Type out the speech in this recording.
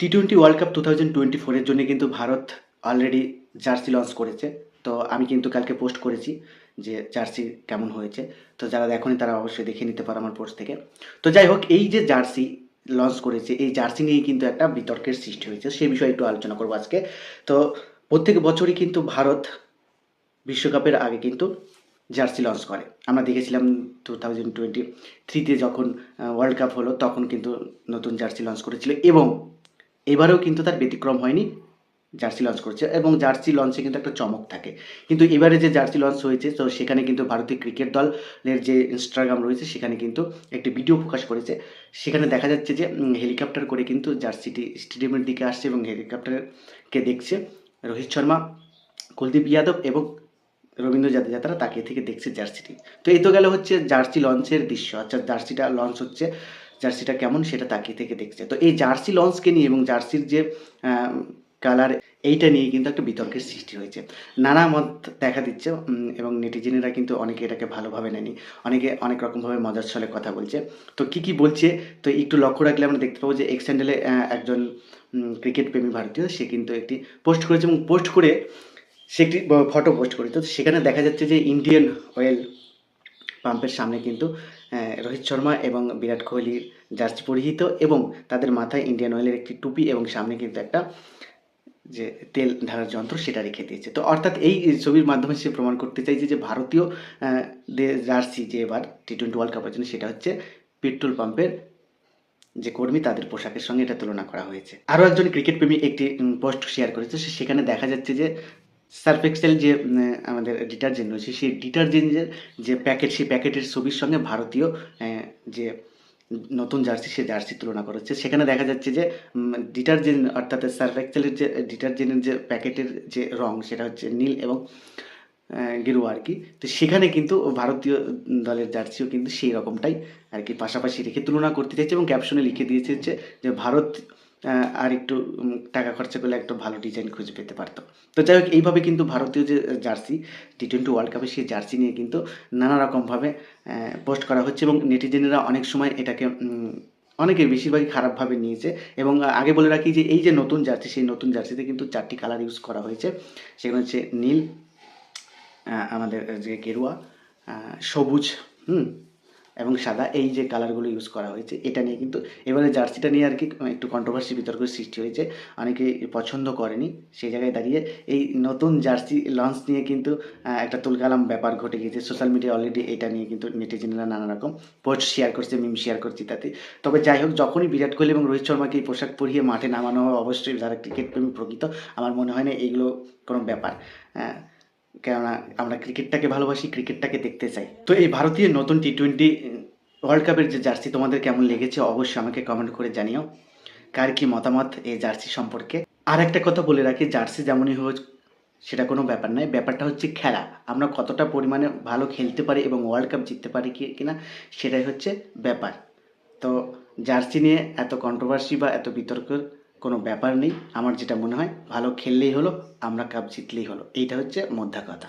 T twenty World Cup two thousand twenty ফোরের জন্য কিন্তু ভারত অলরেডি জার্সি লঞ্চ করেছে। তো আমি কিন্তু কালকে পোস্ট করেছি যে জার্সি কেমন হয়েছে। তো যারা দেখেনি তারা অবশ্যই দেখে নিতে পারো আমার পোস্ট থেকে। তো যাই হোক, এই যে জার্সি লঞ্চ করেছে, এই জার্সি নিয়েই কিন্তু একটা বিতর্কের সৃষ্টি হয়েছে। সেই বিষয়ে একটু আলোচনা করব আজকে। তো প্রত্যেক বছরই কিন্তু ভারত বিশ্বকাপের আগে কিন্তু জার্সি লঞ্চ করে। আমরা দেখেছিলাম টু থাউজেন্ড টোয়েন্টি থ্রিতে যখন ওয়ার্ল্ড কাপ হলো, তখন কিন্তু নতুন জার্সি লঞ্চ করেছিল এবং এবারেও কিন্তু তার ব্যতিক্রম হয়নি জার্সি লঞ্চ করছে এবং জার্সি লঞ্চে কিন্তু একটা চমক থাকে। কিন্তু এবারে যে জার্সি লঞ্চ হয়েছে, তো সেখানে কিন্তু ভারতীয় ক্রিকেট দলের যে ইনস্টাগ্রাম রয়েছে, সেখানে কিন্তু একটি ভিডিও প্রকাশ করেছে। সেখানে দেখা যাচ্ছে যে হেলিকপ্টার করে কিন্তু জার্সিটি স্টেডিয়ামের দিকে আসছে এবং হেলিকপ্টারকে দেখছে রোহিত শর্মা, কুলদীপ যাদব এবং রবীন্দ্র জাদেজা তারা তাকিয়ে থেকে দেখছে জার্সিটি। তো এই তো গেল হচ্ছে জার্সি লঞ্চের দৃশ্য। আচ্ছা জার্সিটা লঞ্চ হচ্ছে জার্সিটা কেমন সেটা তাকিয়ে থেকে দেখছে। তো এই জার্সি লঞ্চকে নিয়ে এবং জার্সির যে কালার এইটা নিয়ে কিন্তু একটা বিতর্কের সৃষ্টি হয়েছে। নানা মত দেখা দিচ্ছে এবং নেটিজেনেরা কিন্তু অনেকে এটাকে ভালোভাবে নেয়নি। অনেকে অনেক রকমভাবে মজার ছলে কথা বলছে। তো কি কি বলছে? তো একটু লক্ষ্য রাখলে আমরা দেখতে পাবো যে এক্স হ্যান্ডেলে একজন ক্রিকেট প্রেমী ভারতীয়, সে কিন্তু একটি পোস্ট করেছে এবং পোস্ট করে সে একটি ফটো পোস্ট করেছে। তো সেখানে দেখা যাচ্ছে যে ইন্ডিয়ান অয়েল পাম্পের সামনে কিন্তু রোহিত শর্মা এবং বিরাট কোহলির জার্সি পরিহিত এবং তাদের মাথায় ইন্ডিয়ান অয়েলের একটি টুপি এবং সামনে কিন্তু একটা যে তেল ঢালার যন্ত্র সেটা রেখে দিয়েছে। তো অর্থাৎ এই ছবির মাধ্যমে সে প্রমাণ করতে চাইছে যে ভারতীয় জার্সি যে এবার টি টোয়েন্টি ওয়ার্ল্ড কাপের জন্য সেটা হচ্ছে পেট্রোল পাম্পের যে কর্মী তাদের পোশাকের সঙ্গে এটা তুলনা করা হয়েছে। আরও একজন ক্রিকেট প্রেমী একটি পোস্ট শেয়ার করেছে সেখানে দেখা যাচ্ছে যে সার্ফ এক্সেল যে আমাদের ডিটারজেন্ট রয়েছে, সেই ডিটারজেন্টের যে প্যাকেট, সেই প্যাকেটের ছবির সঙ্গে ভারতীয় যে নতুন জার্সি, সে জার্সি তুলনা করা হচ্ছে। সেখানে দেখা যাচ্ছে যে ডিটারজেন্ট অর্থাৎ সার্ফ এক্সেলের যে, ডিটারজেন্টের যে প্যাকেটের যে রং, সেটা হচ্ছে নীল এবং গেরুয়া আর কি। তো সেখানে কিন্তু ভারতীয় দলের জার্সিও কিন্তু সেই রকমটাই আর কি পাশাপাশি রেখে তুলনা করতে চাইছে এবং ক্যাপশনে লিখে দিয়েছে যে, ভারত আর একটু টাকা খরচা করলে একটু ভালো ডিজাইন খুঁজে পেতে পারতো। তো যাই হোক, এইভাবে কিন্তু ভারতীয় যে জার্সি টি টোয়েন্টি ওয়ার্ল্ড কাপে সেই জার্সি নিয়ে কিন্তু নানা রকমভাবে পোস্ট করা হচ্ছে এবং নেটিজেনেরা অনেক সময় এটাকে অনেকে বেশিরভাগই খারাপভাবে নিয়েছে এবং আগে বলে রাখি যে, এই যে নতুন জার্সি, সেই নতুন জার্সিতে কিন্তু চারটি কালার ইউজ করা হয়েছে। সেগুলো হচ্ছে নীল আমাদের যে গেরুয়া সবুজ, হুম এবং সাদা এই যে কালারগুলো ইউজ করা হয়েছে, এটা নিয়ে কিন্তু এবারে জার্সিটা নিয়ে আর কি একটু কন্ট্রোভার্সি বিতর্কের সৃষ্টি হয়েছে। অনেকে পছন্দ করেনি। সেই জায়গায় দাঁড়িয়ে এই নতুন জার্সি লঞ্চ নিয়ে কিন্তু একটা তুলকালাম ব্যাপার ঘটে গিয়েছে। সোশ্যাল মিডিয়া অলরেডি এটা নিয়ে কিন্তু নেটিজেনরা নানা রকম পোস্ট শেয়ার করছে মিম শেয়ার করছে তাতে। তবে যাই হোক, যখনই বিরাট কোহলি এবং রোহিত শর্মাকে এই পোশাক পরিয়ে মাঠে নামানো অবশ্যই যারা ক্রিকেট প্রেমী প্রকৃত। আমার মনে হয় না এইগুলো কোনো ব্যাপার। কেননা আমরা ক্রিকেটটাকে ভালোবাসি ক্রিকেটটাকে দেখতে চাই। তো এই ভারতীয় নতুন টি টোয়েন্টি ওয়ার্ল্ড কাপের যে জার্সি তোমাদের কেমন লেগেছে অবশ্যই আমাকে কমেন্ট করে জানিও। কার কি মতামত এই জার্সি সম্পর্কে? আর একটা কথা বলে রাখি, জার্সি যেমনই হোক, সেটা কোনো ব্যাপার নয়। ব্যাপারটা হচ্ছে খেলা। আমরা কতটা পরিমাণে ভালো খেলতে পারি এবং ওয়ার্ল্ড কাপ জিততে পারি কি, কিনা, সেটাই হচ্ছে ব্যাপার। তো জার্সি নিয়ে এত কন্ট্রোভার্সি বা এত বিতর্কের কোনো ব্যাপার নেই। আমার যেটা মনে হয়, ভালো খেললেই হলো, আমরা কাপ জিতলেই হলো। এইটা হচ্ছে মধ্যা কথা।